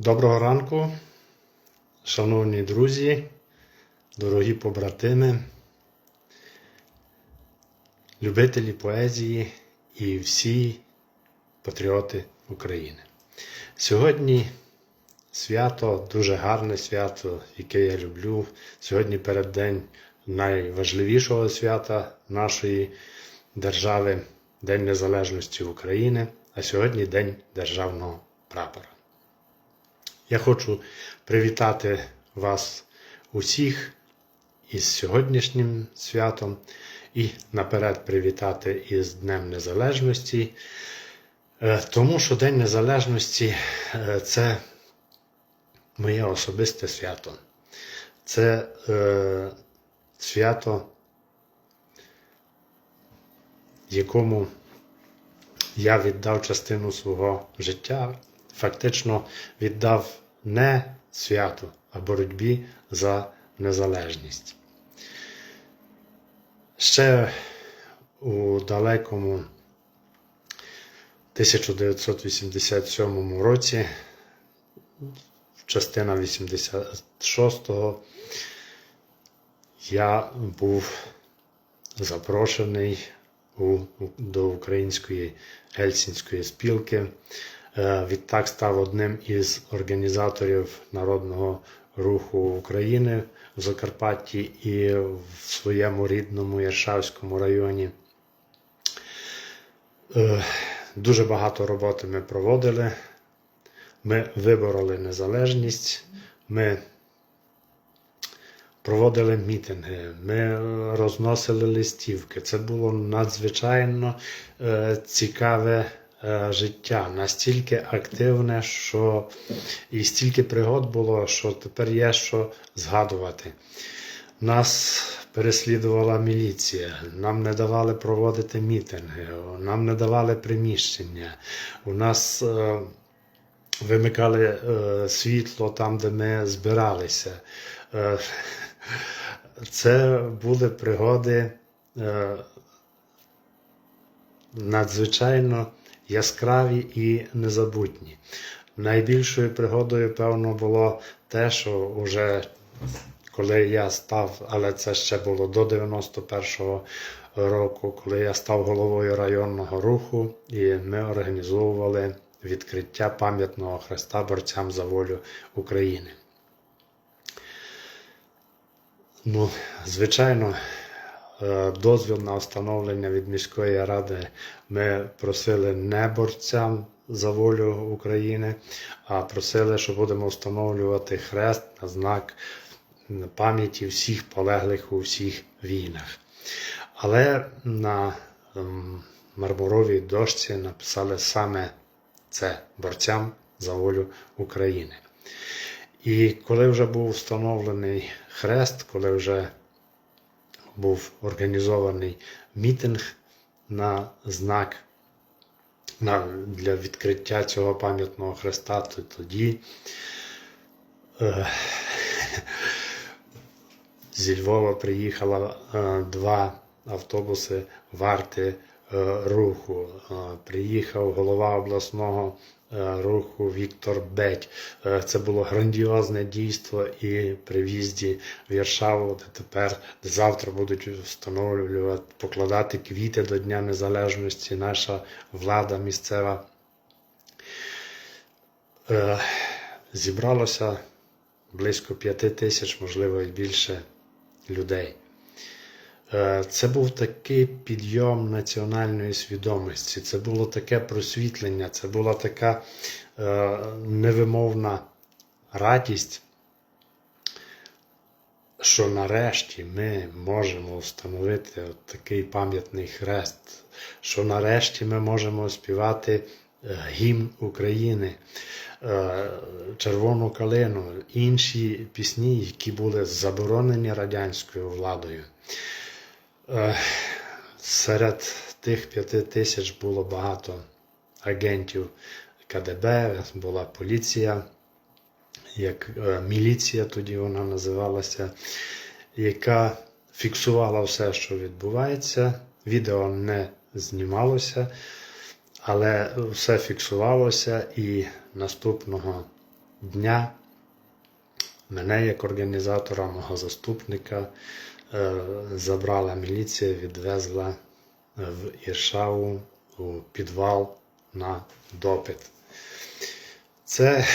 Доброго ранку, шановні друзі, дорогі побратими, любителі поезії і всі патріоти України. Сьогодні свято, дуже гарне свято, яке я люблю. Сьогодні переддень найважливішого свята нашої держави День Незалежності України, а сьогодні День Державного прапора. Я хочу привітати вас усіх із сьогоднішнім святом і наперед привітати із Днем Незалежності, Е, тому що День Незалежності е, це моє особисте свято. Це е, свято, якому я віддав частину свого життя, фактично віддав не святу, а боротьбі за незалежність. Ще у далекому 1987 році, частина 86-го, я був запрошений у, до Української Гельсінської спілки. Е, Відтак став одним із організаторів народного руху України в Закарпатті і в своєму рідному Яршавському районі. Е, Дуже багато роботи ми проводили. Ми вибороли незалежність, ми проводили мітинги, ми розносили листівки. Це було надзвичайно е, цікаве життя, настільки активне, що і стільки пригод було, що тепер є що згадувати. Нас переслідувала міліція, нам не давали проводити мітинги, нам не давали приміщення. У нас е, вимикали е, світло там, де ми збиралися. Е, це були пригоди е, надзвичайно яскраві і незабутні. Найбільшою пригодою, певно, було те, що вже коли я став, але це ще було до 91-го року, коли я став головою районного руху, і ми організовували відкриття пам'ятного хреста борцям за волю України. Ну, звичайно, дозвіл на встановлення від міської ради ми просили не борцям за волю України, а просили, що будемо встановлювати хрест на знак пам'яті всіх полеглих у всіх війнах. Але на ем, мармуровій дошці написали саме це борцям за волю України. І коли вже був встановлений хрест, коли вже був організований мітинг на знак на, для відкриття цього пам'ятного хреста, то тоді е, зі Львова приїхало е, два автобуси варти е, руху. Приїхав голова обласного руху Віктор Беть. Е, Це було грандіозне дійство і при в'їзді в Варшаву, де тепер де завтра будуть встановлювати, покладати квіти до Дня Незалежності. Наша влада місцева. Е, Зібралося близько п'яти тисяч, можливо, і більше людей. Е, Це був такий підйом національної свідомості, це було таке просвітлення, це була така е, невимовна радість, що нарешті ми можемо встановити от такий пам'ятний хрест, що нарешті ми можемо співати е, гімн України. Червону калину, інші пісні, які були заборонені радянською владою. Серед тих п'яти тисяч було багато агентів КДБ, була поліція, як е, міліція тоді вона називалася, яка фіксувала все, що відбувається. Відео не знімалося, але все фіксувалося і наступного дня мене як організатора, мого заступника, забрала міліція, відвезла в Іршаву у підвал на допит. Це,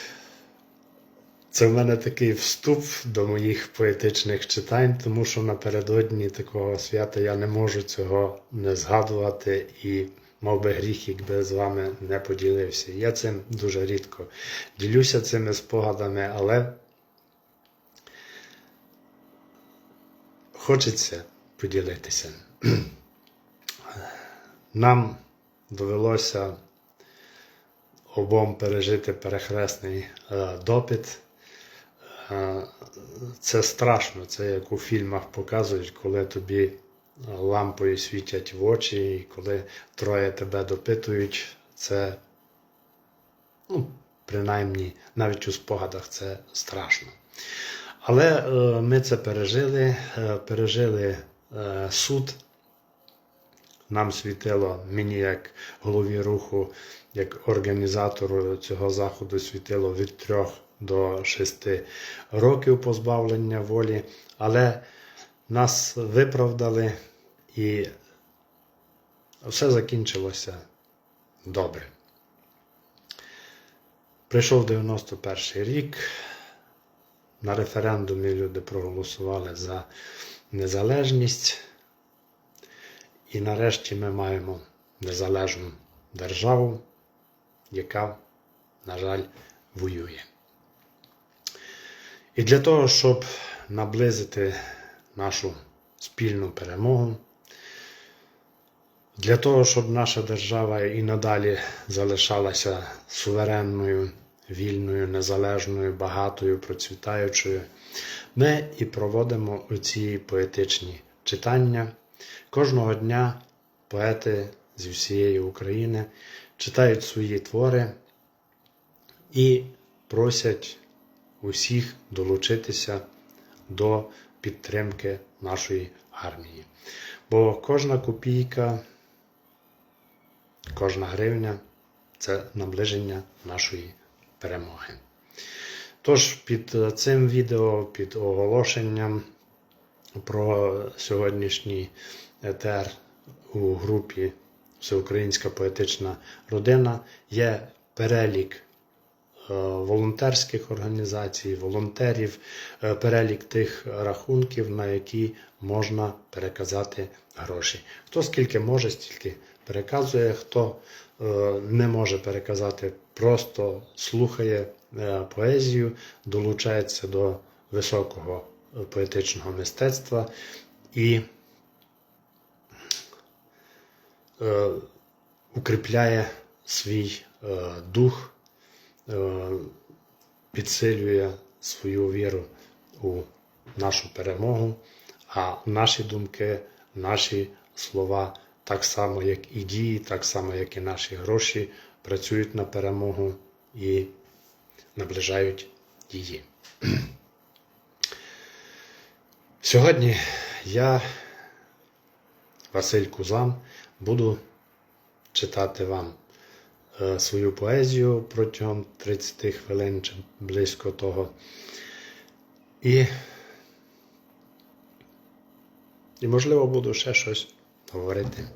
це в мене такий вступ до моїх поетичних читань, тому що напередодні такого свята я не можу цього не згадувати і мав би гріх, якби з вами не поділився. Я цим дуже рідко ділюся цими спогадами, але хочеться поділитися. Нам довелося обом пережити перехресний е, допит. Е, Це страшно, це як у фільмах показують, коли тобі лампою світять в очі, і коли троє тебе допитують, це, ну, принаймні, навіть у спогадах це страшно. Але е, ми це пережили, е, пережили е, суд. Нам світило, мені як голові руху, як організатору цього заходу світило від 3 до 6 років позбавлення волі, але нас виправдали і все закінчилося добре. Прийшов 91 рік. На референдумі люди проголосували за незалежність. І нарешті ми маємо незалежну державу, яка, на жаль, воює. І для того, щоб наблизити нашу спільну перемогу, для того, щоб наша держава і надалі залишалася суверенною, вільною, незалежною, багатою, процвітаючою, ми і проводимо оці поетичні читання. Кожного дня поети зі всієї України читають свої твори і просять усіх долучитися до підтримки нашої армії. Бо кожна копійка, кожна гривня це наближення нашої перемоги. Тож під цим відео, під оголошенням про сьогоднішній етер у групі Всеукраїнська поетична родина є перелік е, волонтерських організацій, волонтерів, е, перелік тих рахунків, на які можна переказати гроші. Хто скільки може, стільки переказує, хто не може переказати, просто слухає поезію, долучається до високого поетичного мистецтва і е, укріпляє свій е, дух, е, підсилює свою віру у нашу перемогу, а наші думки, наші слова, так само, як і дії, так само, як і наші гроші, працюють на перемогу і наближають її. Сьогодні я, Василь Кузан, буду читати вам е, свою поезію протягом 30 хвилин чи близько того. І, і можливо, буду ще щось говорити.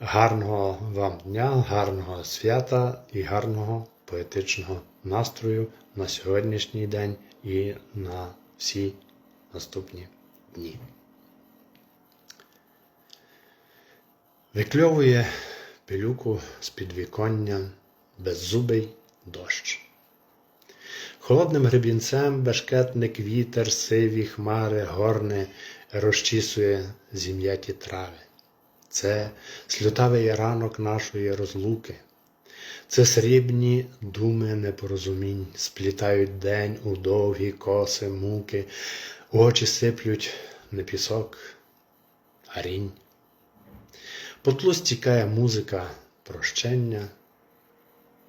Гарного вам дня, гарного свята і гарного поетичного настрою на сьогоднішній день і на всі наступні дні. Викльовує пилюку з підвіконня беззубий дощ. Холодним гребінцем бешкетник вітер, сиві хмари, горне розчісує зім'яті трави. Це слютавий ранок нашої розлуки. Це срібні думи непорозумінь, сплітають день у довгі коси муки, у очі сиплють не пісок, а рінь. По тлу стікає музика прощення,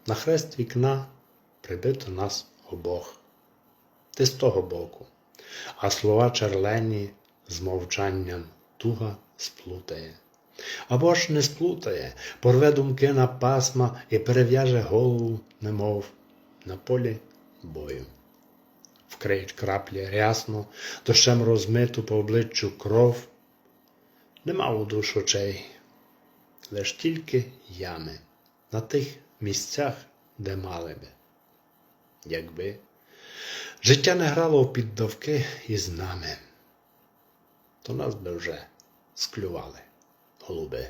на хрест вікна прибито нас обох. Ти з того боку, а слова черлені з мовчанням туга сплутає. Або ж не сплутає, порве думки на пасма і перев'яже голову, немов на полі бою. Вкриють краплі рясно, дощем розмиту по обличчю кров. Нема у душ очей, лиш тільки ями на тих місцях, де мали би. Якби життя не грало в піддавки із нами, то нас би вже склювали голуби.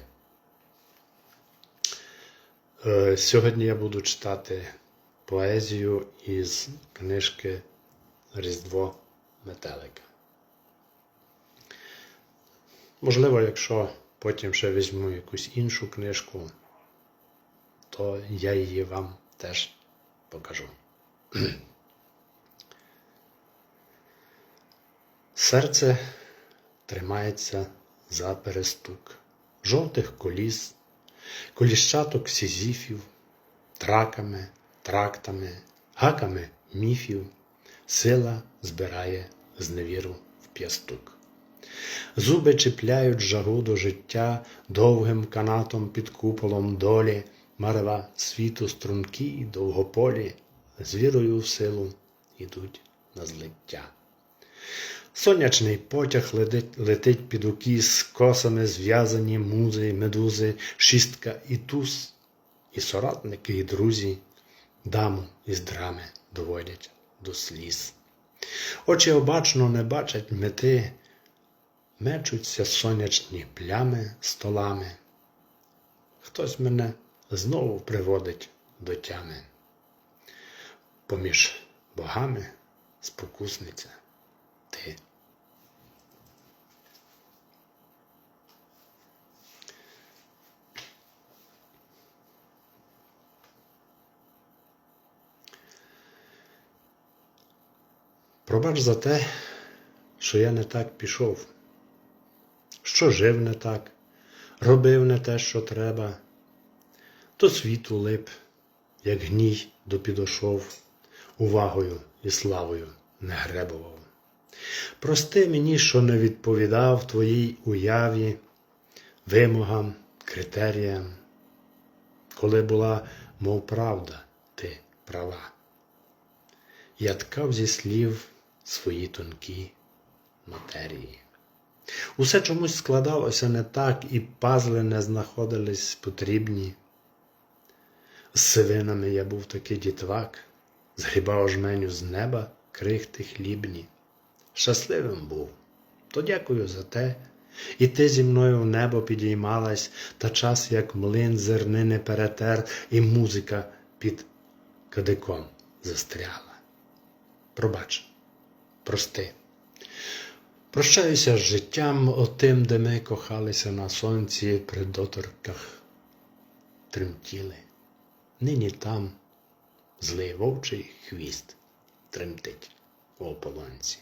Е, Сьогодні я буду читати поезію із книжки Різдво Метелика. Можливо, якщо потім ще візьму якусь іншу книжку, то я її вам теж покажу. Серце тримається за перестук жовтих коліс, коліщаток сізіфів, траками, трактами, гаками міфів, сила збирає зневіру в п'ястук. Зуби чіпляють жагу до життя довгим канатом під куполом долі, марева світу стрункі, довгополі, з вірою в силу ідуть на злиття. Сонячний потяг летить, летить під укіс, косами зв'язані музи, медузи, шістка і туз, і соратники, і друзі, даму із драми доводять до сліз. Очі обачно не бачать мети, мечуться сонячні плями столами. Хтось мене знову приводить до тями. Поміж богами спокусниця ти. Пробач за те, що я не так пішов, що жив не так, робив не те, що треба, до світу лип, як гній до підошов, увагою і славою не гребував. Прости мені, що не відповідав твоїй уяві, вимогам, критеріям, коли була, мов правда, ти права. Я ткав зі слів свої тонкі матерії. Усе чомусь складалося не так, і пазли не знаходились потрібні. З сивинами я був такий дітвак, згрібав жменю з неба крихти хлібні. Щасливим був, то дякую за те. І ти зі мною в небо підіймалась, та час, як млин зернини перетер, і музика під кадиком застряла. Пробач, прости. Прощаюся з життям отим, де ми кохалися на сонці при доторках тремтіли. Нині там злий вовчий хвіст тремтить у ополонці.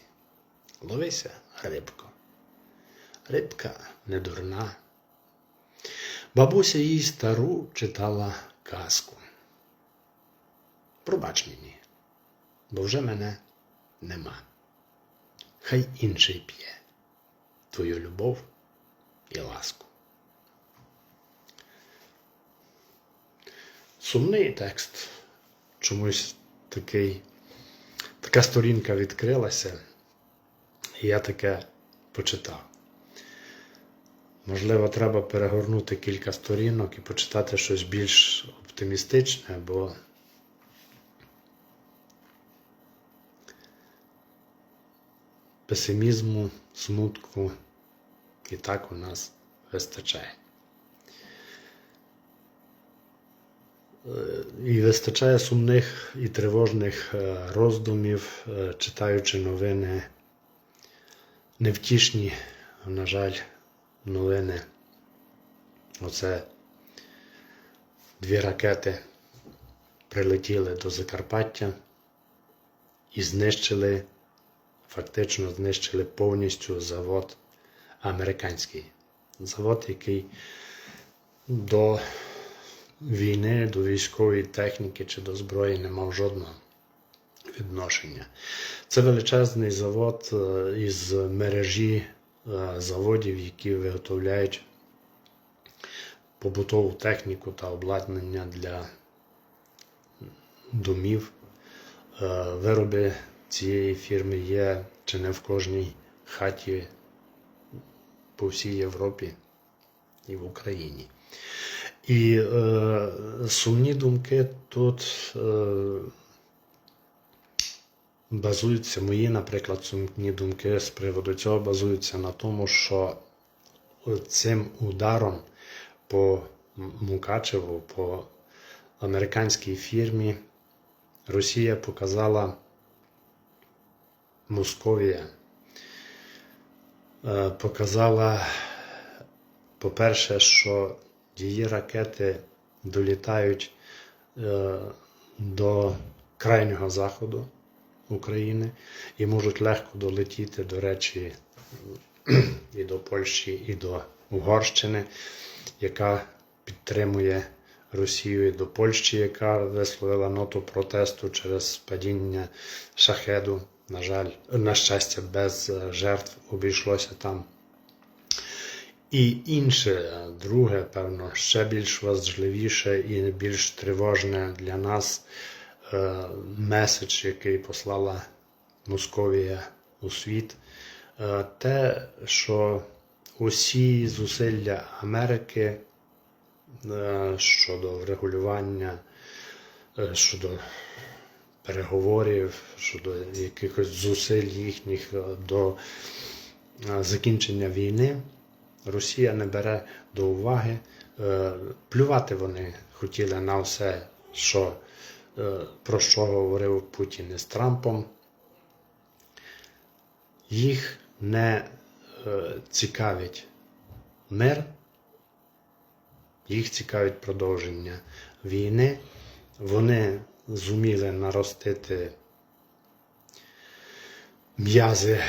Ловися, рибко. Рибка не дурна. Бабуся їй стару читала казку. Пробач мені, бо вже мене нема. Хай інший п'є твою любов і ласку. Сумний текст. Чомусь такий, така сторінка відкрилася, і я таке почитав. Можливо, треба перегорнути кілька сторінок і почитати щось більш оптимістичне, бо песимізму, смутку і так у нас вистачає. Е, І вистачає сумних і тривожних е, роздумів, е, читаючи новини, невтішні, на жаль, новини. Оце дві ракети прилетіли до Закарпаття і знищили, фактично знищили повністю завод американський. Завод, який до війни, до військової техніки чи до зброї не мав жодного відношення. Це величезний завод е, із мережі е, заводів, які виготовляють побутову техніку та обладнання для домів. Е, Вироби цієї фірми є чи не в кожній хаті по всій Європі і в Україні. І е, сумні думки тут е, базуються, мої, наприклад, сумні думки з приводу цього базуються на тому, що цим ударом по Мукачеву, по американській фірмі Росія показала Московія, е, показала, по-перше, що її ракети долітають е, до крайнього заходу України і можуть легко долетіти, до речі, і до Польщі, і до Угорщини, яка підтримує Росію, і до Польщі, яка висловила ноту протесту через падіння шахеду. На жаль, на щастя, без е, жертв обійшлося там. І інше, друге, певно, ще більш важливіше і більш тривожне для нас е, меседж, який послала Московія у світ, е, те, що усі зусилля Америки щодо врегулювання, щодо переговорів, щодо якихось зусиль їхніх е, до е, закінчення війни, Росія не бере до уваги. Е, Плювати вони хотіли на все, що, про що говорив Путін із Трампом. Їх не цікавить мир, їх цікавить продовження війни. Вони зуміли наростити м'язи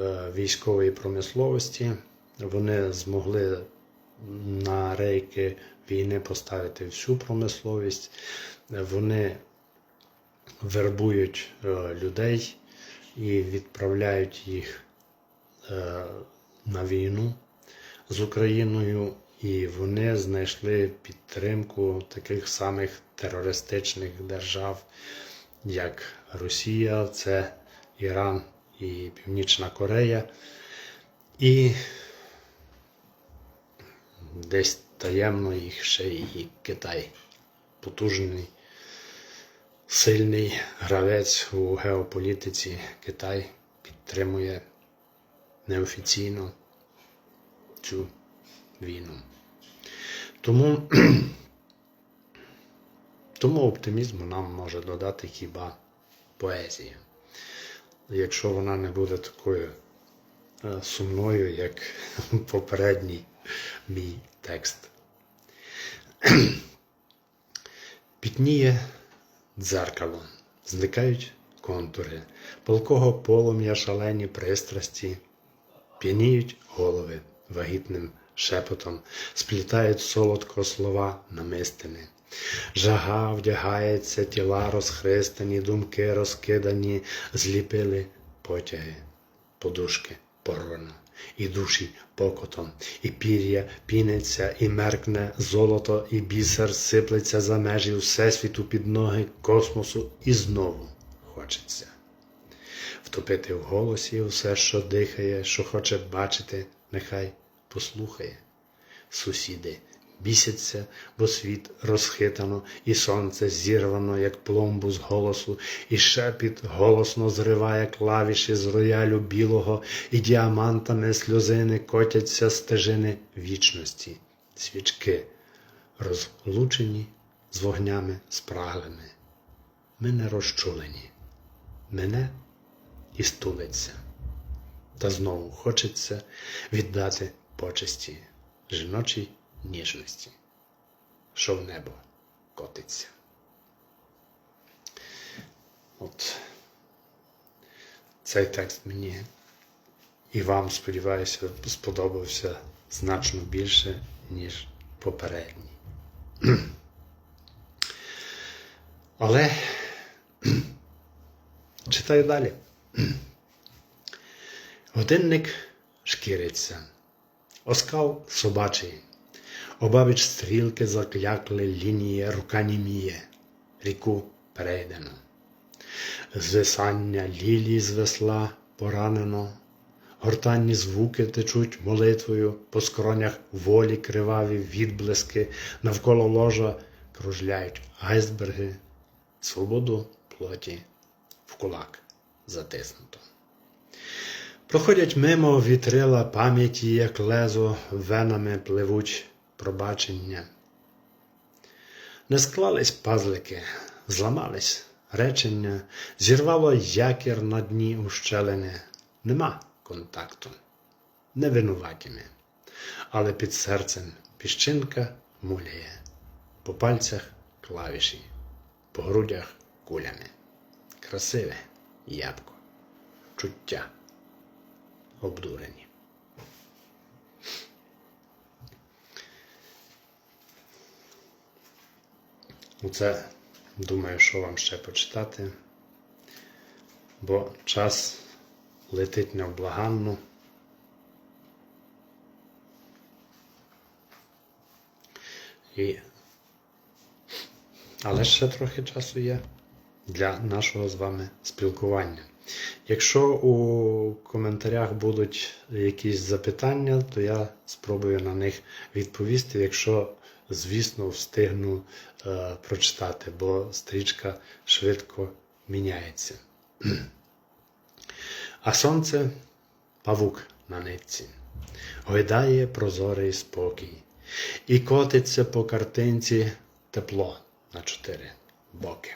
е, військової промисловості. Вони змогли на рейки війни поставити всю промисловість. Вони вербують е, людей і відправляють їх е, на війну з Україною, і вони знайшли підтримку таких самих терористичних держав, як Росія, це Іран і Північна Корея. І десь таємно їх ще і Китай. Потужний, сильний гравець у геополітиці Китай підтримує неофіційно цю війну. Тому, тому оптимізму нам може додати хіба поезія. Якщо вона не буде такою е, сумною, як попередній мій текст. Пітніє дзеркало, зникають контури, полкого полум'я шалені пристрасті, п'яніють голови вагітним шепотом, сплітають солодко слова намистини. Жага вдягається, тіла розхристані, думки розкидані, зліпили потяги, подушки порвано, і душі покотом, і пір'я піниться, і меркне золото, і бісер сиплеться за межі всесвіту під ноги космосу, і знову хочеться. Втопити в голосі все, що дихає, що хоче бачити, нехай послухає. Сусіди бісяться, бо світ розхитано, і сонце зірвано, як пломбу з голосу, і шепіт голосно зриває клавіші з роялю білого, і діамантами сльозини котяться стежини вічності, свічки, розлучені з вогнями спраглими. Ми не розчулені, мене і стулиться. Та знову хочеться віддати почесті жіночій ніжності, що в небо котиться. От цей текст мені і вам, сподіваюся, сподобався значно більше, ніж попередній. Але читаю далі. Годинник шкіриться, оскал собачий, обабіч стрілки заклякли лінії рука німіє, ріку перейдено. звисання лілій з весла поранено, гортанні звуки течуть молитвою, по скронях волі криваві відблиски, навколо ложа кружляють айсберги, свободу плоті в кулак затиснуто. Проходять мимо вітрила пам'яті, як лезо, венами пливуть пробачення. Не склались пазлики, зламались речення, зірвало якір на дні ущелини. Нема контакту, не винуватіми, але під серцем піщинка муляє, по пальцях клавіші, по грудях кулями. Красиве ябко, чуття обдурені. Оце думаю, що вам ще почитати, бо час летить невблаганно. І... Але ще трохи часу є для нашого з вами спілкування. Якщо у коментарях будуть якісь запитання, то я спробую на них відповісти, якщо, звісно, встигну е, прочитати, бо стрічка швидко міняється. А сонце павук на нитці, гойдає прозорий спокій, і котиться по картинці тепло на чотири боки.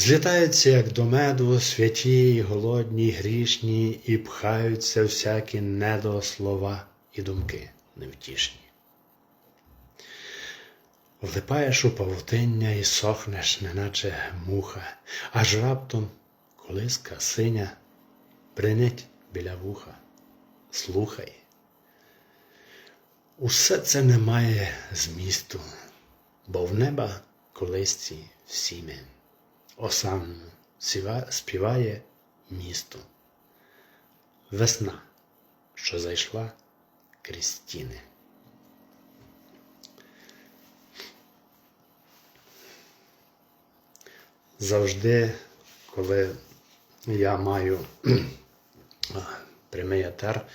Злітаються, як до меду, святі, голодні, грішні, і пхаються всякі недослова і думки невтішні. Влипаєш у павутиння і сохнеш, неначе муха, аж раптом колиска синя бринить біля вуха. Слухай. Усе це не має змісту, бо в неба колисці всі ми осанну співає місто. Весна, що зайшла крізь стіни. Завжди, коли я маю прямий етер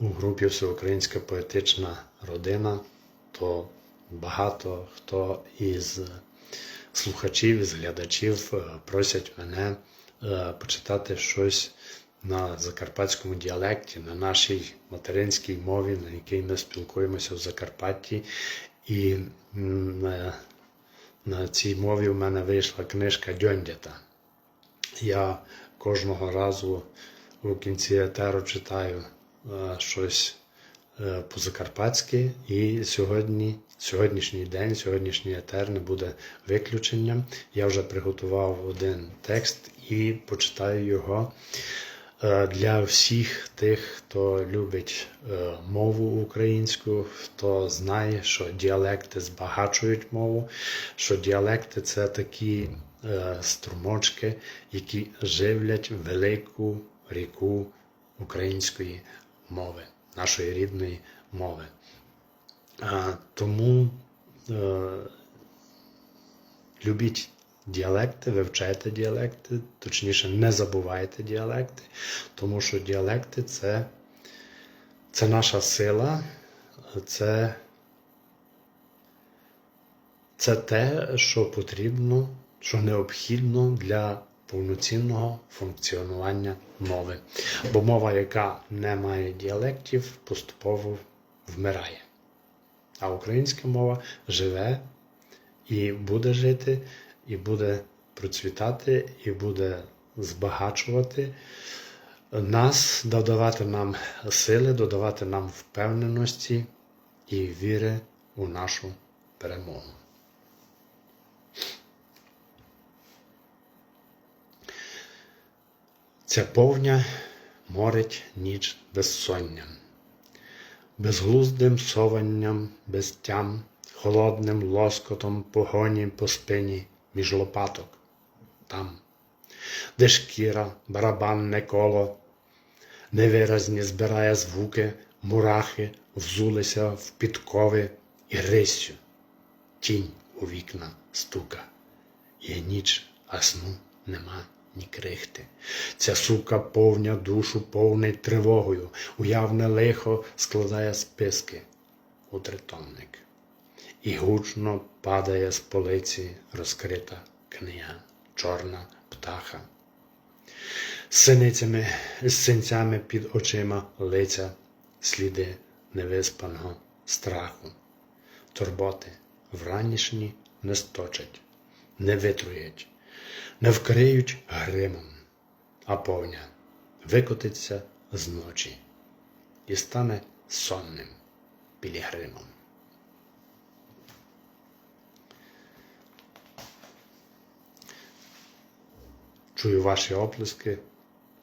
у групі Всеукраїнська поетична родина, то багато хто із слухачів, із глядачів е, просять мене е, почитати щось на закарпатському діалекті, на нашій материнській мові, на якій ми спілкуємося в Закарпатті. І на, на цій мові в мене вийшла книжка Дьондята. Я кожного разу у кінці етеру читаю е, щось по-закарпатськи, і сьогодні Сьогоднішній день, сьогоднішній етер не буде виключенням. Я вже приготував один текст і почитаю його е, для всіх тих, хто любить е, мову українську, хто знає, що діалекти збагачують мову, що діалекти це такі е, струмочки, які живлять велику ріку української мови, нашої рідної мови. Тому е, любіть діалекти, вивчайте діалекти, точніше, не забувайте діалекти, тому що діалекти це, це наша сила, це, це те, що потрібно, що необхідно для повноцінного функціонування мови. Бо мова, яка не має діалектів, поступово вмирає. А українська мова живе і буде жити, і буде процвітати, і буде збагачувати нас, додавати нам сили, додавати нам впевненості і віри у нашу перемогу. Ця повня морить ніч безсонням безглуздим сованням, без тям, холодним лоскотом погоні по спині між лопаток. Там, де шкіра, барабанне коло, невиразні збирає звуки, мурахи взулися в підкови і рисю, тінь у вікна стука. Є ніч, а сну нема ні крихти. Ця сука повня душу повнить тривогою, уявне лихо складає списки у тритомник. І гучно падає з полиці розкрита книга, чорна птаха. З синицями, з синцями під очима лиця, сліди невиспаного страху, турботи вранішні не сточать, не витруять, не вкриють гримом, а повня викотиться з ночі і стане сонним пілігримом. Чую ваші оплески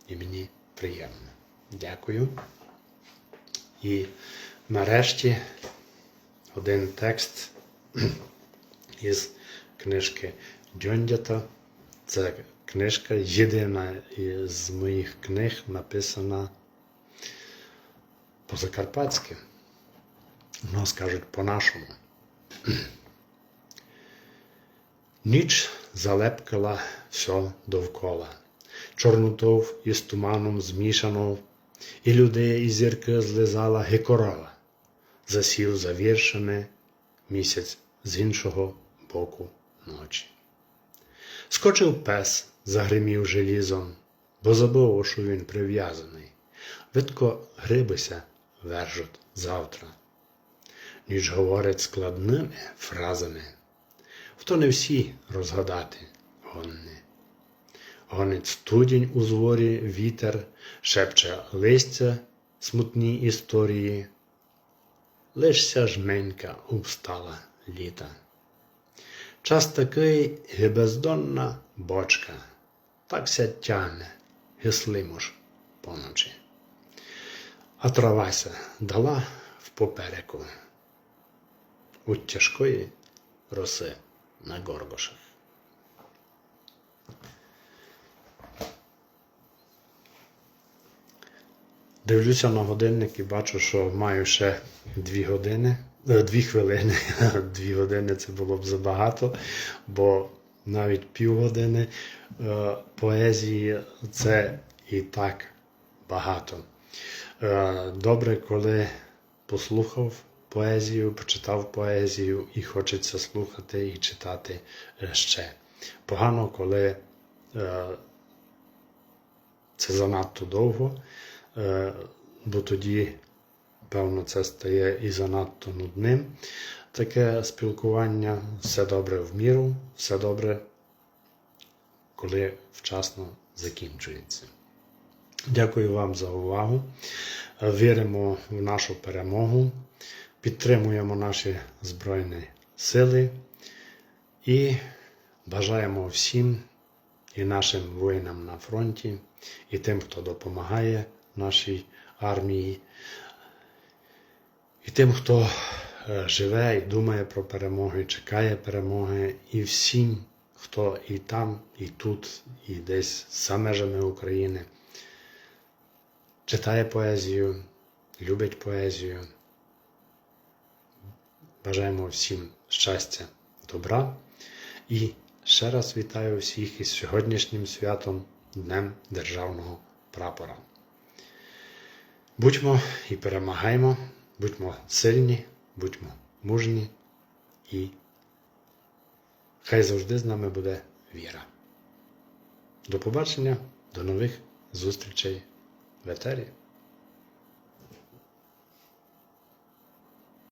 і мені приємно. Дякую. І нарешті один текст із книжки Дьондята. Це книжка єдина з моїх книг написана по-закарпатськи. Ну, скажуть по-нашому. Ніч залепкала все довкола. Чорнотов із туманом змішано, і людей і зірки злизала гекорала. Засів за віршами місяць з іншого боку ночі. Скочив пес, загримів желізом, бо забув, що він прив'язаний. Видко грибися вержуть завтра. Ніч говорить складними фразами, хто не всі розгадати гонни. Гонить студінь у зворі вітер, шепче листя смутні історії. Лишся жменька упстала літа. Час такий і бочка, так ся тяне, гислимо ж поночі. А травася дала в попереку у тяжкої роси на горгошах. Дивлюся на годинник і бачу, що маю ще дві години, дві хвилини. Дві години це було б забагато, бо навіть півгодини е, поезії це і так багато. Е, Добре, коли послухав поезію, почитав поезію і хочеться слухати і читати е, ще. Погано, коли е, це занадто довго, е, бо тоді, певно, це стає і занадто нудним. Таке спілкування, все добре в міру, все добре, коли вчасно закінчується. Дякую вам за увагу. Віримо в нашу перемогу, підтримуємо наші Збройні Сили і бажаємо всім і нашим воїнам на фронті, і тим, хто допомагає нашій армії, і тим, хто е, живе і думає про перемогу, чекає перемоги, і всім, хто і там, і тут, і десь за межами України читає поезію, любить поезію. Бажаємо всім щастя, добра. І ще раз вітаю всіх із сьогоднішнім святом Днем Державного прапора. Будьмо і перемагаємо, будьмо сильні, будьмо мужні і хай завжди з нами буде віра. До побачення, до нових зустрічей в етері.